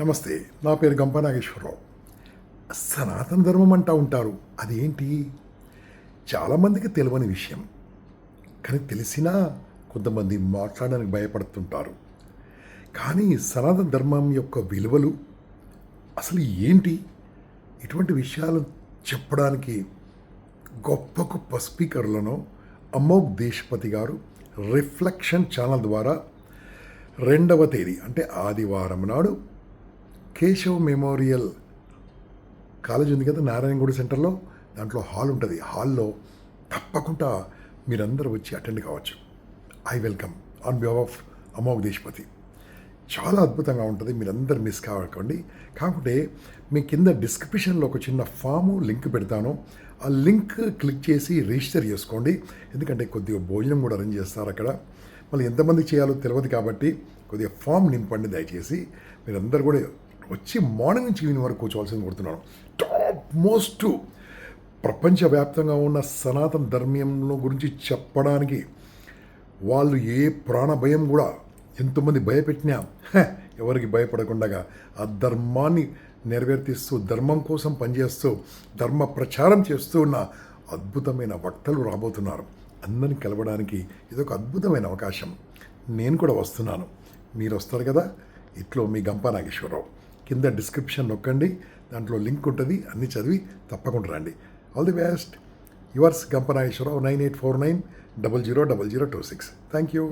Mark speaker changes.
Speaker 1: నమస్తే నా పేరు గంప నాగేశ్వరరావు. సనాతన ధర్మం అంటూ ఉంటారు అదేంటి? చాలామందికి తెలియని విషయం. కానీ తెలిసినా కొంతమంది మాట్లాడడానికి భయపడుతుంటారు. కానీ సనాతన ధర్మం యొక్క విలువలు అసలు ఏంటి? ఇటువంటి విషయాలు చెప్పడానికి గొప్ప గొప్ప స్పీకర్లను అమోఘ్ దేశపతి గారు రిఫ్లెక్షన్ ఛానల్ ద్వారా రెండవ తేదీ అంటే ఆదివారం నాడు కేశవ్ మెమోరియల్ కాలేజ్ ఉంది కదా నారాయణగూడ సెంటర్లో. దాంట్లో హాల్ ఉంటుంది. హాల్లో తప్పకుండా మీరందరూ వచ్చి అటెండ్ కావచ్చు. I welcome on behalf of Amogh Deshapati. చాలా అద్భుతంగా ఉంటుంది. మీరందరూ మిస్ కావకండి. కాకుంటే మీ కింద డిస్క్రిప్షన్లో ఒక చిన్న ఫాము లింక్ పెడతాను. ఆ లింక్ క్లిక్ చేసి రిజిస్టర్ చేసుకోండి. ఎందుకంటే కొద్దిగా భోజనం కూడా అరేంజ్ చేస్తారు అక్కడ. మళ్ళీ ఎంతమంది చేయాలో తెలియదు కాబట్టి కొద్దిగా ఫామ్ నింపండి దయచేసి. మీరందరూ కూడా వచ్చి మార్నింగ్ నుంచి ఈవినింగ్ వరకు కూర్చోవాల్సింది కొడుతున్నాను. టాప్ మోస్ట్ ప్రపంచవ్యాప్తంగా ఉన్న సనాతన ధర్మంలో గురించి చెప్పడానికి వాళ్ళు ఏ ప్రాణ భయం కూడా ఎంతోమంది భయపెట్టినా ఎవరికి భయపడకుండా ఆ ధర్మాన్ని నెరవేర్తిస్తూ ధర్మం కోసం పనిచేస్తూ ధర్మ ప్రచారం చేస్తూ ఉన్న అద్భుతమైన వక్తలు రాబోతున్నారు. అందరిని కలవడానికి ఇది ఒక అద్భుతమైన అవకాశం. నేను కూడా వస్తున్నాను. మీరు వస్తారు కదా? ఇట్లో మీ గంపా నాగేశ్వరరావు. కింద డిస్క్రిప్షన్ నొక్కండి. దాంట్లో లింక్ ఉంటుంది. అన్ని చదివి తప్పకుండా రండి. All the best yours Gampanayeswararao nine eight four nine double zero double zero two six thank you